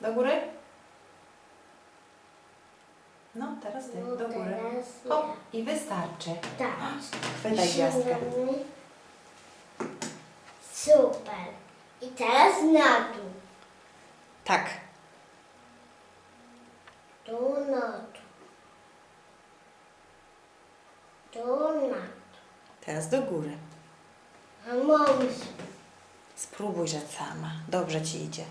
Do góry. No, teraz ty. No Do góry. teraz Hop. I wystarczy. Tak. Chwytaj gwiazdkę. Siadamy. Super. I teraz na dół. Tak. Tu na dół. Tu na dół. Teraz do góry. A mam Spróbuj rzec sama. Dobrze ci idzie.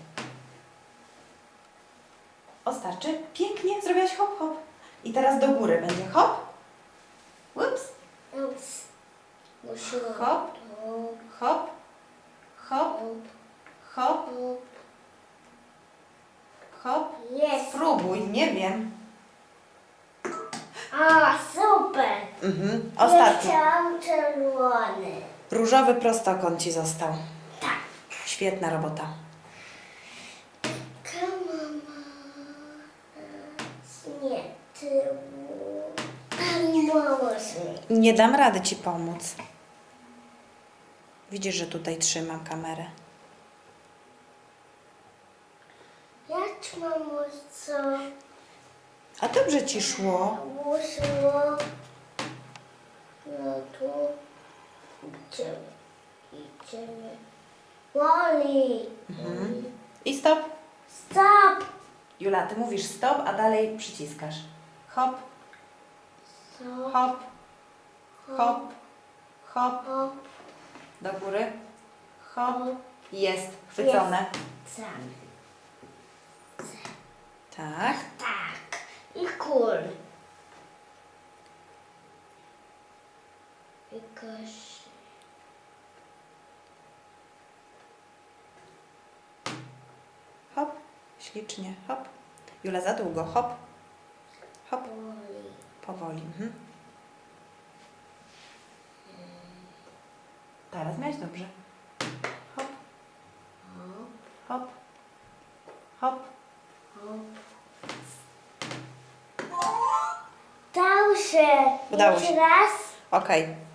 O, starczy? Pięknie. Zrobiłaś hop, hop. I teraz do góry będzie hop. Ups. Ups. Hop. Hop. Hop. hop, Hop. Jest. Spróbuj. Nie wiem. A, super. Mhm. Ostatni. chciałam czerwony. Różowy prostokąt ci został. Tak. Świetna robota. Nie, tyłu. Pomóż mi. Nie dam rady ci pomóc. Widzisz, że tutaj trzymam kamerę. Jak mamo co? A dobrze ci szło. Musiło. No tu. Idziemy. Idziemy. Woli. Mhm. I stop. Stop. Jula, ty mówisz stop, a dalej przyciskasz. Hop, Stop. hop, hop, hop. Hop. Do góry. Hop. Jest. Chwycone. Sam. Tak. Tak. I kul. I kosz. Hop. Ślicznie. Hop. Jula, za długo. Hop. Hop. Woli. Powoli. Mhm. Teraz miałeś dobrze. Hop, Hop. hop. Udało się. Udało Jeszcze się. raz. Okej.